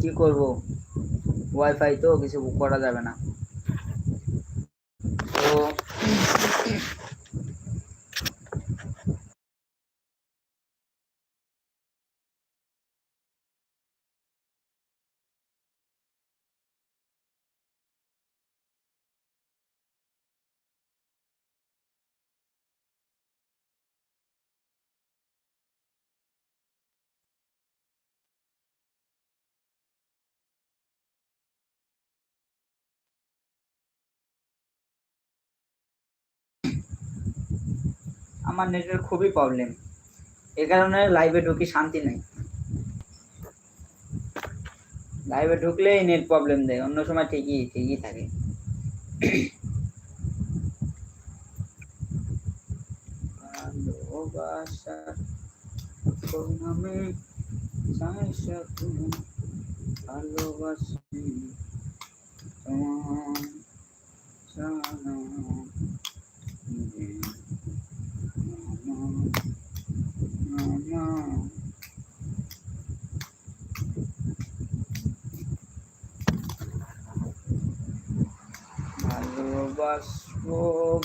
কি করব? ওয়াইফাই তো কিছু করা যাবে না তো আমার নেটের খুবই প্রবলেম এ কারণে লাইভে ঢুকি শান্তি নেই। লাইভে ঢুকলেই নেট প্রবলেম দেয়। অন্য সময় ঠিকই ঠিকই থাকে। ভালোবাসার ভালোবাসি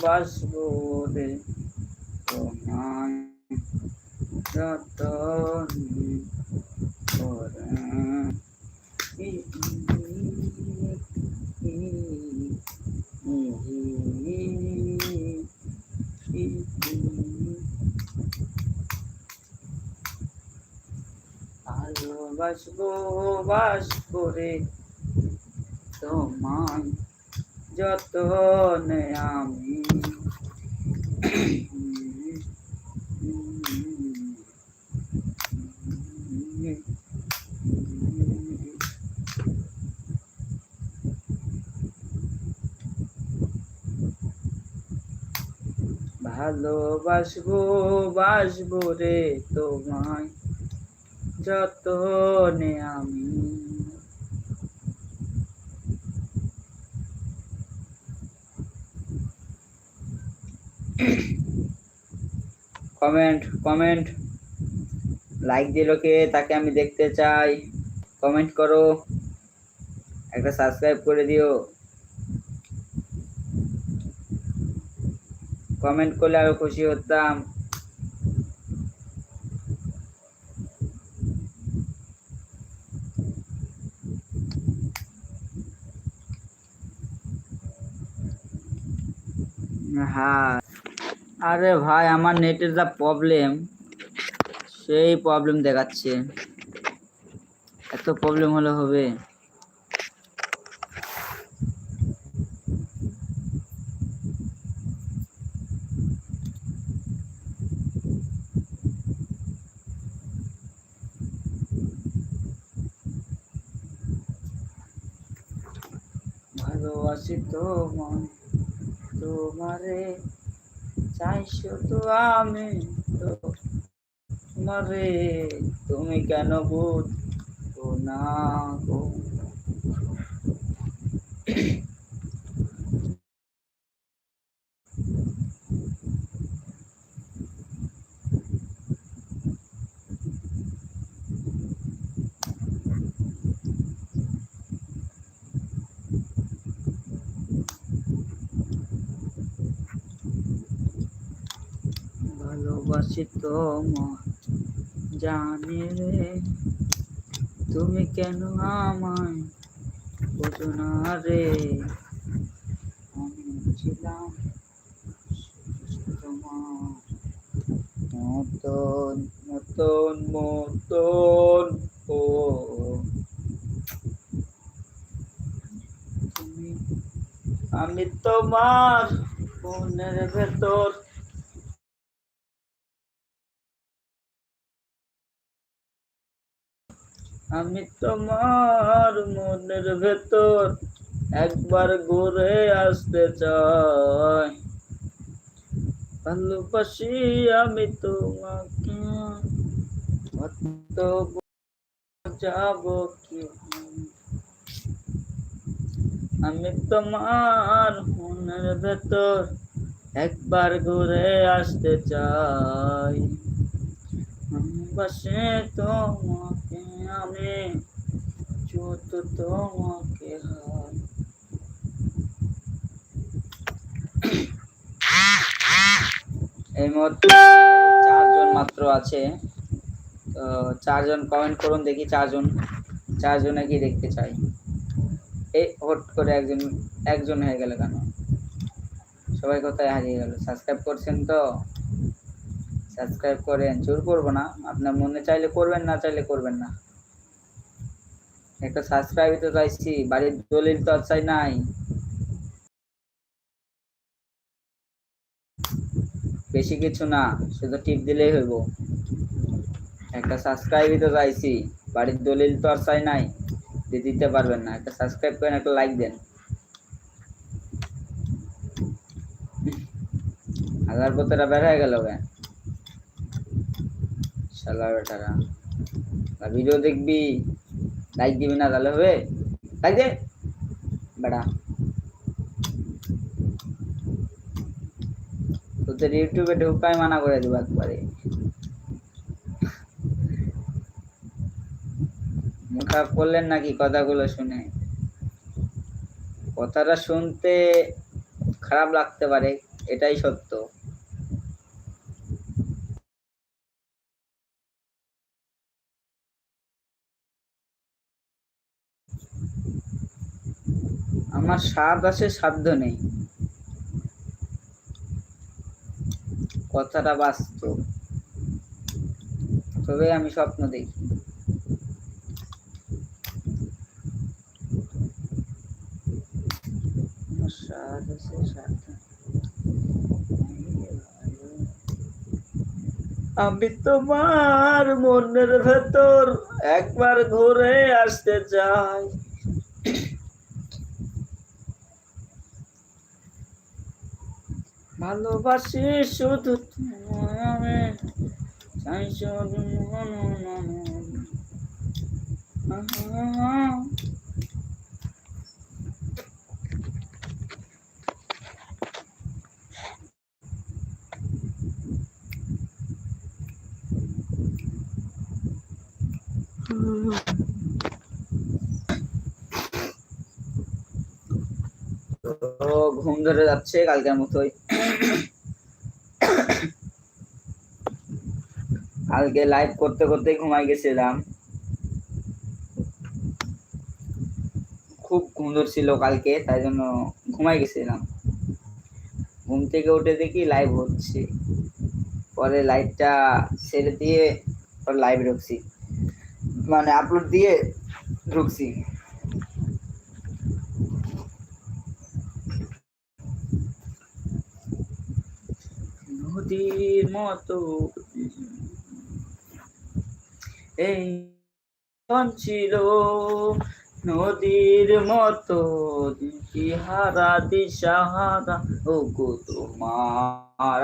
বাসবো রে তোমায় যতন করে ভালোবাসবো বাসবো রে তোমায় যতনে আমি ভালোবাসবো বাসবো রে তোমায় যতনে আমি কমেন্ট কমেন্ট লাইক দিল কে তাকে আমি দেখতে চাই। কমেন্ট করো। একটা সাবস্ক্রাইব করে দিও। কমেন্ট করলে আরও খুশি হতাম। হ্যাঁ। আরে ভাই আমার নেটের যা প্রবলেম সেই প্রবলেম দেখাচ্ছে। এত প্রবলেম হলে হবে ভালোবাসি তোমায় তোমারে চাইছো তো আমি তো তোমারে তুমি কেন বুঝো না গো? জানি রে, তুমি কেন আমায় বোঝো না রে? আমি ছিলাম মতন মতন মতন, ও। আমি তোমার মনের ভেতর আমি তোমার মনের ভেতর একবার ঘুরে আসতে চাই। ভালোবাসি আমি তোমাকে। যাব কি? আমি তোমার মনের ভেতর একবার ঘুরে আসতে চাই। বসে তোমাকে। আমি মতো তোমাকে হায়। এই মুহূর্তে চারজন মাত্র আছে। তো চারজন কমেন্ট করুন, দেখি চারজন, চারজনে কি দেখতে চাই। এই হট করে একজন একজন হয়ে গেল কেন? সবাই কোথায় হারিয়ে গেল? সাবস্ক্রাইব করছেন তো? সাবস্ক্রাইব করেন। জোর করব না। আপনার মনে চাইলে করবেন, না চাইলে করবেন না। একটা সাবস্ক্রাইব তো চাইছি, বাড়ির দলিল তো চাই নাই। বেশি কিছু না শুধু টিপ দিলেই হইব। একটা সাবস্ক্রাইবই তো চাইছি, বাড়ির দলিল তো আর চাই নাই যে দিতে পারবেন না। একটা সাবস্ক্রাইব করেন, একটা লাইক দেন। হাজার পতেরা বের হয়ে গেল কেন শালা বেটারা। ভিডিও দেখবি লাইক দিবি না তাহলে হবে লাইক দে বেটা তোদের ইউটিউবে ঢুকাই মানা করে দিব একবারে। মুখা করলেন নাকি কথাগুলো শুনে? কথাটা শুনতে খারাপ লাগতে পারে, এটাই সত্য। আমার স্বাদ আছে সাধ্য নেই। কথাটা বাস্তব। তবে আমি স্বপ্ন দেখি। আমি তোমার মনের ভেতর একবার ঘুরে আসতে চাই। ভালোবাসি শুধু তোমায় চাই শুধু ঘুম ধরে যাচ্ছে কালকের মতোই। কালকে লাইভ করতে করতে ঘুমাই গেছিলাম। খুব ঘুম ধরছিল কালকে, তাই জন্য ঘুমাই গেছিলাম। ঘুম থেকে উঠে দেখি লাইভ হচ্ছে। পরে লাইভটা ছেড়ে দিয়ে লাইভ ঢুকছি। মানে আপলোড দিয়ে ঢুকছি নদীর মতো এই ছিল নদীর মতো দিহারা দিশাহারা। ও গো তোমার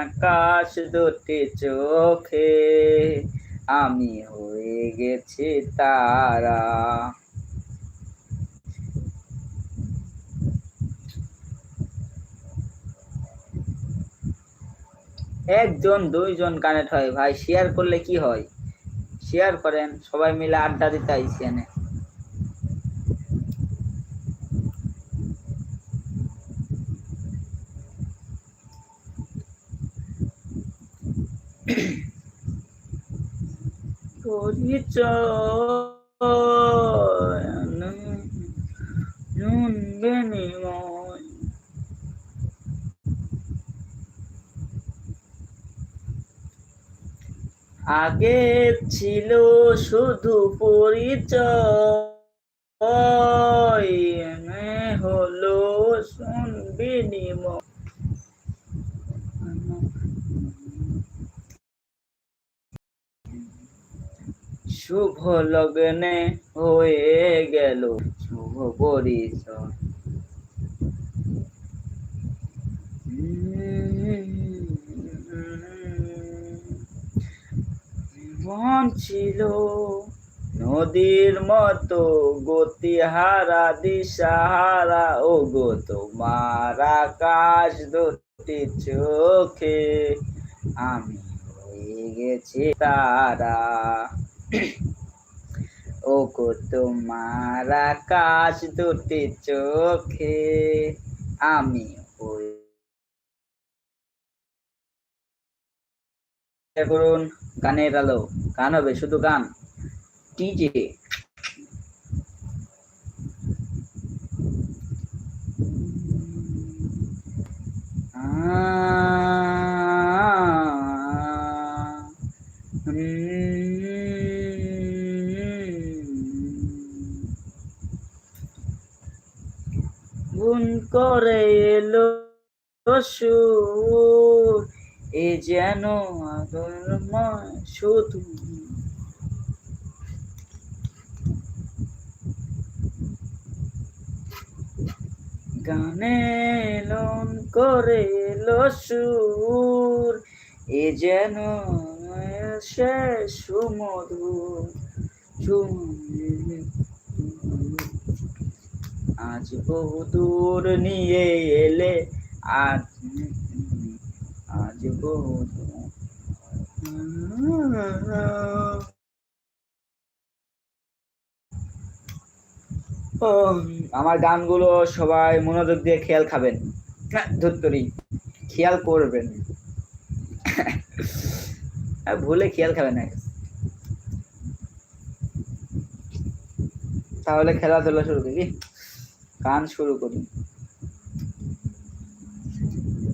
আকাশ দুটি চোখে, আমি হয়ে গেছি তারা। একজন, দুইজন কানেক্ট হয়। ভাই শেয়ার করলে কি হয়? শেয়ার করেন, সবাই মিলে আড্ডা দিতে আইসি এনে পরিচয় আগে ছিল শুধু পরিচয়। হলো শুনবি শুভ লগ্নে হয়ে গেল। শুভ পরিচয় মন ছিল। নদীর মতো গতিহারা দিশাহারা ও গো তোমার আকাশ দুটি চোখে। আমি হয়ে গেছি তারা। ও গো তোমার আকাশ দুটি চোখে। আমি হই করুন। গানের আলো গান হবে শুধু গান টিজে গুন করে এলো সুর এ যেন আগরময় শুধু গানে লন করে সুর, এ যেন সে সুমধুর। আজ বহু দূর নিয়ে এলে আজ দূর আমার গানগুলো সবাই মনোযোগ দিয়ে খেয়াল খাবেন। ধুত্তরি খেয়াল করবেন। ভুলে খেয়াল খাবেন না। তাহলে খেলাধুলা শুরু করি। গান শুরু করি।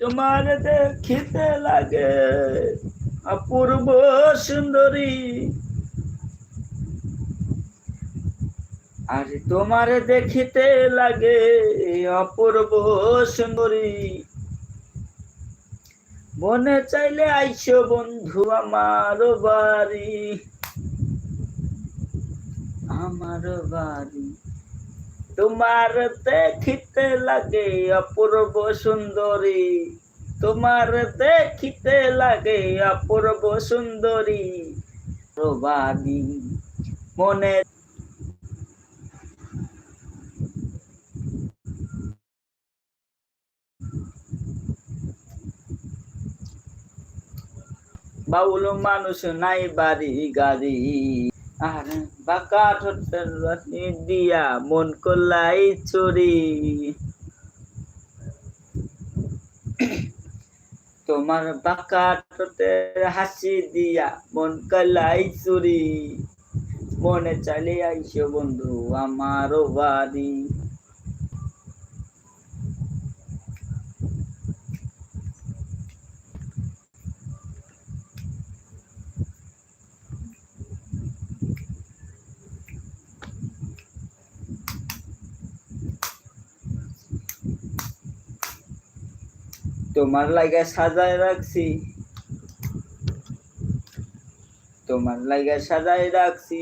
তোমার দেখিতে লাগে অপূর্ব সুন্দরী। আর তোমার দেখিতে লাগে অপূর্ব সুন্দরী। মনে চাইলে আইসো বন্ধু আমার বাড়ি। আমার বাড়ি। তোমার দেখিতে লাগে অপূর্ব সুন্দরী। তোমার দেখিতে লাগে অপূর্ব সুন্দরী। বাড়ি মনে বাউল মানুষ নাই বাড়ি গাড়ি। মন চুরি। তোমার হাসি দিয়া মন কলাই চুরি। মনে চালিয়ে আইসো বন্ধু আমারও বাড়ি। তোমার লাইগা সাজায় রাখছি। তোমার লাইগা সাজায় রাখছি।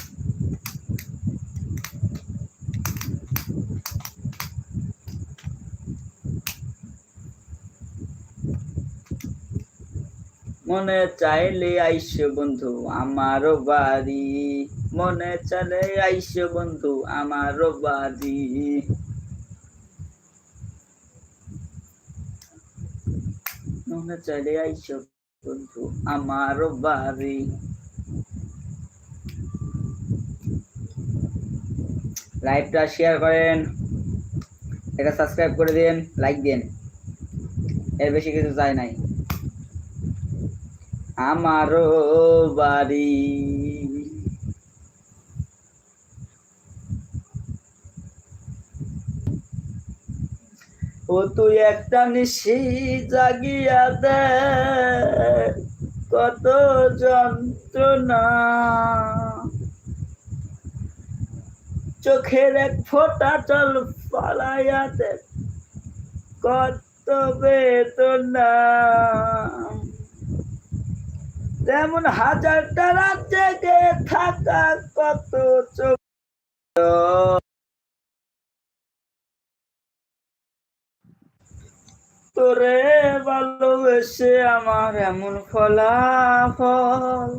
মনে চাইলে আইসো বন্ধু, আমারও বাড়ি। মনে চাইলে আইসো বন্ধু, আমারও বাড়ি। মনে চলে আইসো বন্ধু আমার বাড়ি। লাইভটা শেয়ার করেন, এটা সাবস্ক্রাইব করে দিন লাইক দিন। এর বেশি কিছু চাই নাই। আমারও বাড়ি। ও তুই একটা নিশি জাগিয়া দে। কত যন্ত্রণা। চোখের এক ফোঁটা চল পালাইয়া দে। কত বেদনা। তেমন হাজারটা রাত জেগে থাকা কত চোখ। তোরে ভালোবেসে আমার এমন ফলাফল।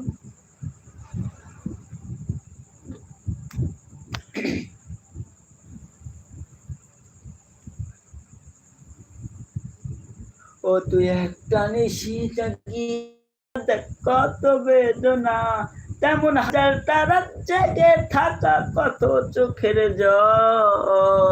ও তুই একটা নিশি জাগি কত বেদনা। তেমন হাজার তারা জেগে থাকা কত চোখের জল।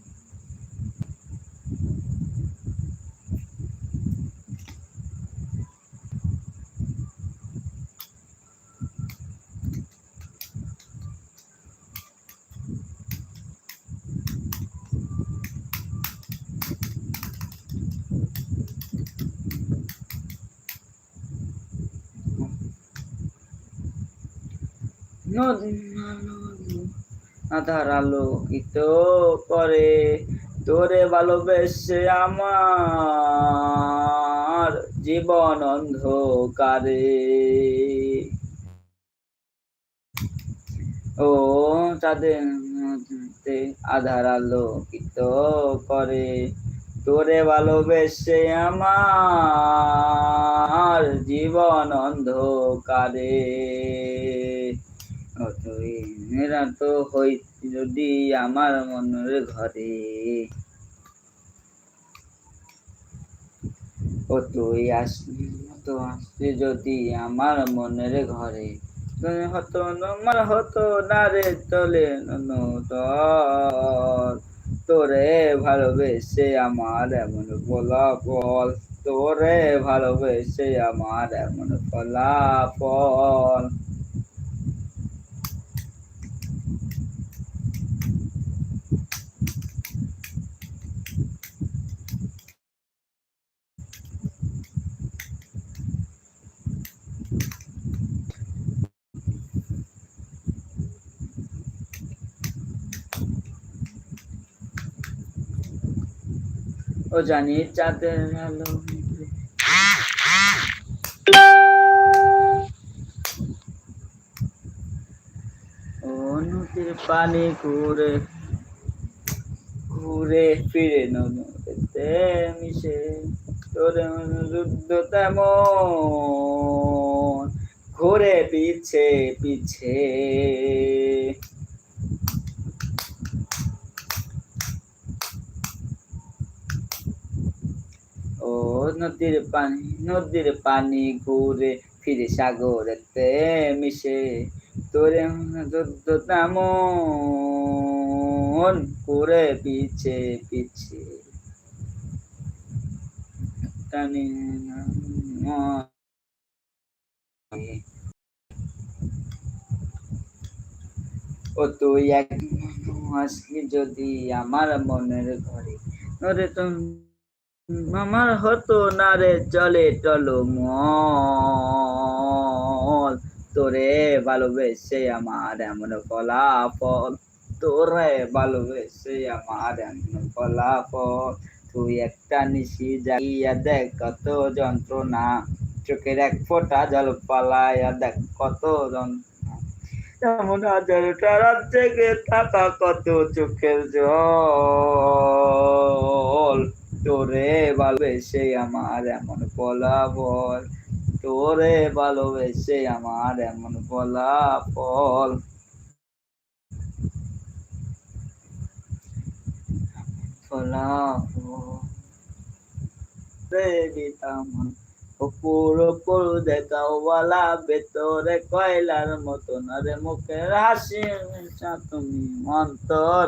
আধার আলোকিত করে, তোরে ভালোবেসে আমার জীবন অন্ধকারে। ও তাদের মধ্যে আধার আলোকিত করে, তোরে ভালোবেসে আমার জীবন অন্ধকারে। ও তুই মেরা তো যদি আমার মনের ঘরে। ও তুই আসলি তো আসলি যদি আমার মনের ঘরে। তুমি হতো আমার হতো না রে চলে তোরে ভালোবেসে আমার এমন ফলাফল, তোরে ভালোবেসে আমার এমন ফলাফল। ও জানি, চাঁদের আলো। ও নদীর পানি ঘুরে ঘুরে ফিরে নদীতে মিশে, তোরে যুদ্ধ তেমন, ঘুরে পিছে পিছে ও নদীর পানি নদীর পানি ঘুরে ফিরে সাগরেতে মিশে। তোরে যুদ্ধ তেমন ঘুরে পিছে পিছে। টানি ও তুই এক আসলি যদি আমার মনের ঘরে। নরে তো আমার হতো না রে চলে চলো মল। তোরে ভালোবেসে আমার এমন ফলাফল। তোরে ভালোবেসে আমার এমন ফলাফল। তুই একটা নিশি যাইয়া দেখ কত যন্ত্রণা। চোখের এক ফোঁটা জল পালাইয়া দেখ কত যন্ত্রণা। এমন হাজার তারার থেকে থাকা কত চোখের জল। তোরে ভালোবেসে আমার এমন ফলাফল। তোরে ভালোবেসে আমার এমন ফলাফল। ভেতরে কয়লার মতন। আরে মুখের হাসি তুমি অন্তর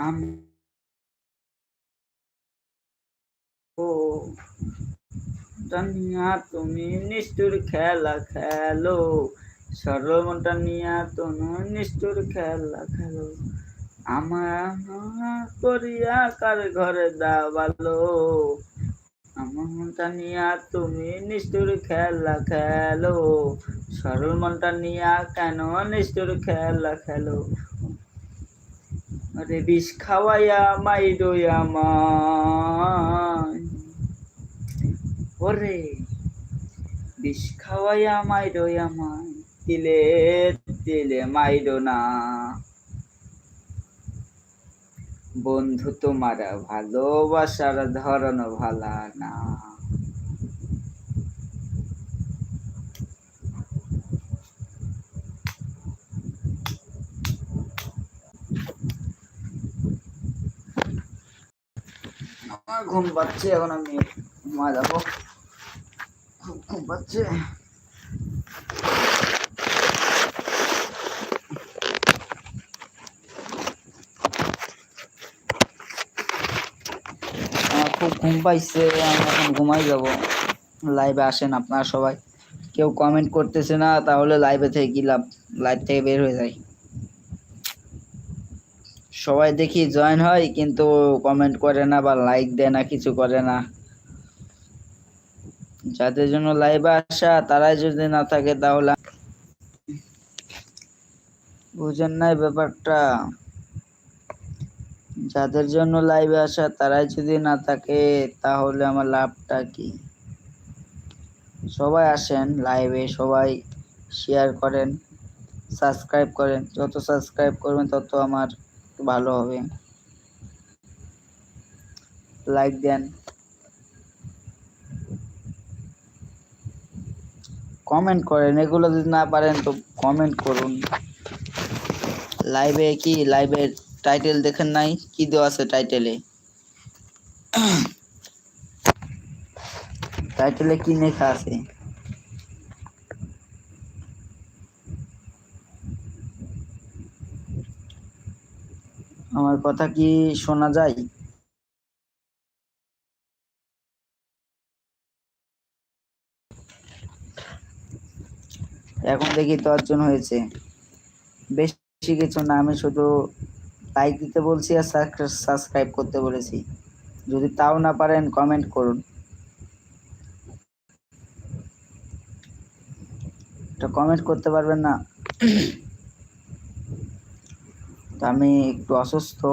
আমি ও টানিয়া তুমি নিষ্ঠুর খেলা খেলো সরল মনটা নিয়া তুমি নিষ্ঠুর খেলা খেলো আমার করিয়া কার ঘরে দাবালো আমার মনটা নিয়া তুমি নিষ্ঠুর খেলা খেলো সরল মনটা নিয়া কেন নিষ্ঠুর খেলা খেলো আরে বিষ খাওয়াইয়া মাই আমায় ওরে, বিষ খাওয়াইয়া মাইরো আমায় তিলে তিলে মাইরো না বন্ধু, তোমার ভালোবাসার ধরন ভালা না। ঘুম পাচ্ছে, এখন আমি ঘুমা যাব খুব ঘুম পাচ্ছে। খুব ঘুম পাইছে, আমি এখন ঘুমাই যাব। লাইভে আসেন আপনারা সবাই। কেউ কমেন্ট করতেছে না, তাহলে লাইভে থেকে কি লাভ? লাইভ থেকে বের হয়ে যায় সবাই দেখি জয়েন হয়, কিন্তু কমেন্ট করে না বা লাইক দেয় না, কিছু করে না। যাদের জন্য লাইভে আসা, তারাই যদি না থাকে তাহলে বুঝেন নাই ব্যাপারটা। যাদের জন্য লাইভে আসা, তারাই যদি না থাকে, তাহলে আমার লাভটা কি? সবাই আসেন লাইভে সবাই শেয়ার করেন সাবস্ক্রাইব করেন। যত সাবস্ক্রাইব করবেন, তত আমার ভালো হবে। লাইক দেন। কমেন্ট করেন, এগুলো যদি না পারেন তো কমেন্ট করুন। লাইভে কি? লাইভের টাইটেল দেখেন নাই? কি দেওয়া আছে টাইটেলে টাইটেলে কি লেখা আছে? আমার কথা কি শোনা যায়? এখন দেখি তো অর্জন হয়েছে। বেশি কিছু না, আমি শুধু লাইক দিতে বলছি আর সাবস্ক্রাইব করতে বলেছি। যদি তাও না পারেন কমেন্ট করুন। তো কমেন্ট করতে পারবেন না। তো আমি একটু অসুস্থ।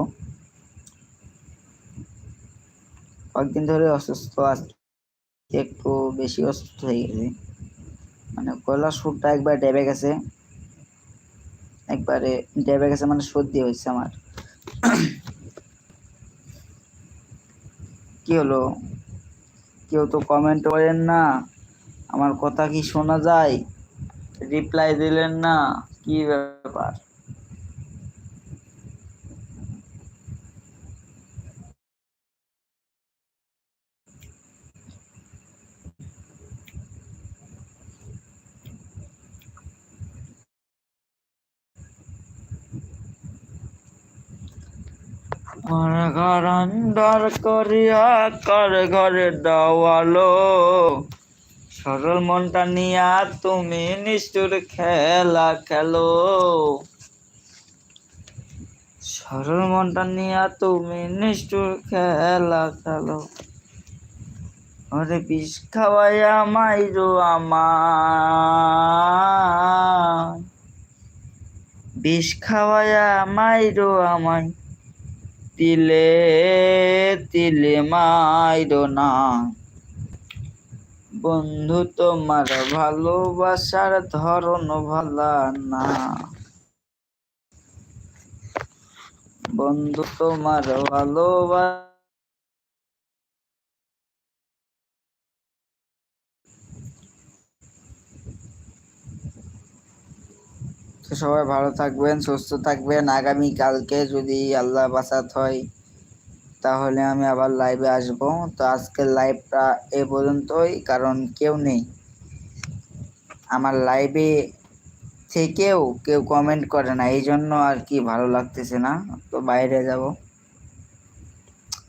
কয়েকদিন ধরে অসুস্থ, আজকে একটু বেশি অসুস্থ হয়ে গেছে। মানে গলার সুরটা একবার ডেবে গেছে। একবারে ডেবে গেছে মানে সর্দি হয়েছে আমার। কি হলো? কেউ তো কমেন্ট করেন না। আমার কথা কি শোনা যায়? রিপ্লাই দিলেন না? কি ব্যাপার? ঘর অন্দর করিয়া কর ঘরে দেওয়ালো। সরল মনটা নিয়া তুমি নিষ্ঠুর খেলা খেলো। সরল মনটা নিয়া তুমি নিষ্ঠুর খেলা খেলো। ওরে বিষ খাওয়াইয়া মাইরো আমায়। বিষ খাওয়াইয়া মাইরো আমায়। তিলে তিলে মাইরো না বন্ধু তোমার ভালোবাসার ধরন ভালা না। বন্ধু তোমার ভালোবাসা তো সবাই ভালো থাকবেন, সুস্থ থাকবেন। আগামী কালকে যদি আল্লাহ বাসাত হয়, তাহলে আমি আবার লাইভে আসব। তো আজকের লাইভটা এ পর্যন্তই, কারণ কেউ নেই। আমার লাইভে থেকেও কেউ কমেন্ট করে না, এই জন্য আর কি ভালো লাগতেছে না। তো বাইরে যাব।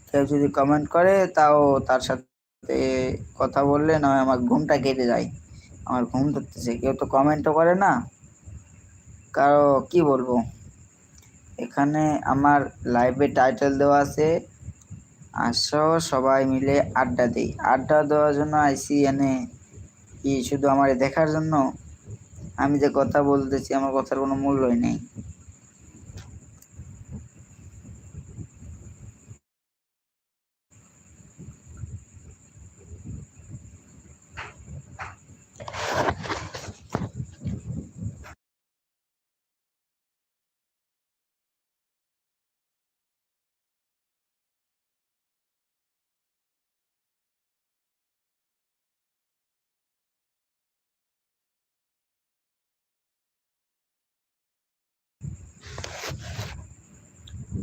কেউ যদি কমেন্ট করে, তাও তার সাথে কথা বললে নয় আমার ঘুমটা কেটে যায়। আমার ঘুম ধরতেছে, কেউ তো কমেন্টও করে না। কারও কি বলব? এখানে আমার লাইভে টাইটেল দেওয়া আছে, আসো সবাই মিলে আড্ডা দিই। আড্ডা দেওয়ার জন্য আইসি এনে কি শুধু আমার দেখার জন্য? আমি যে কথা বলতেছি, আমার কথার কোনো মূল্যই নেই।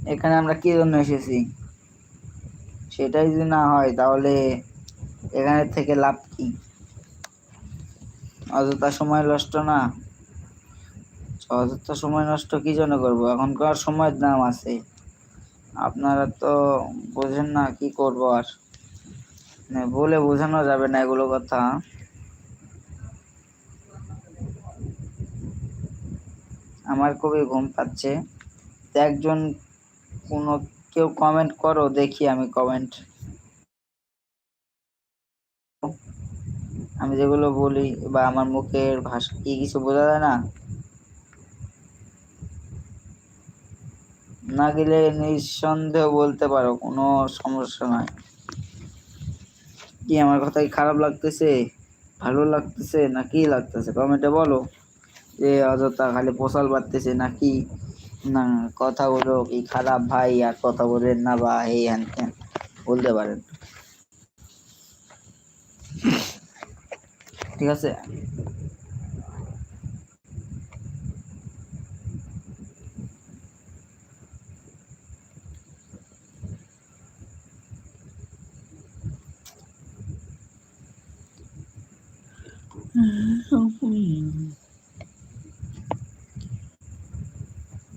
এখানে আমরা কি জন্য এসেছি? সেটাই যদি না হয়, তাহলে এখানে থেকে লাভ কি? অযথা সময় নষ্ট না? অযথা সময় নষ্ট কি জন্য করব? এখনকার সময়ের দাম আছে। আপনারা তো বোঝেন না কি করব আর। মানে বলে বোঝানো যাবে না এগুলো কথা। আমার খুবই ঘুম পাচ্ছে। একজন কোনো, কেউ কমেন্ট করো, দেখি আমি কমেন্ট আমি যেগুলো বলি বা আমার মুখের ভাষা, কি কিছু বোঝা যায় না? না গেলে নিঃসন্দেহ বলতে পারো, কোনো সমস্যা নাই। কি আমার কথা কি খারাপ লাগতেছে? ভালো লাগতেছে না কি লাগতেছে কমেন্টে বলো। যে অযথা খালি পোশাল বাড়তেছে নাকি? না, কথা বলো কি খারাপ ভাই, আর কথা বলেন না বা এই হ্যান ত্যান, বলতে পারেন। ঠিক আছে?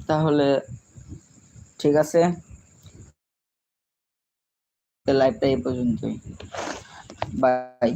তাহলে ঠিক আছে। লাইভটা এই পর্যন্তই। বাই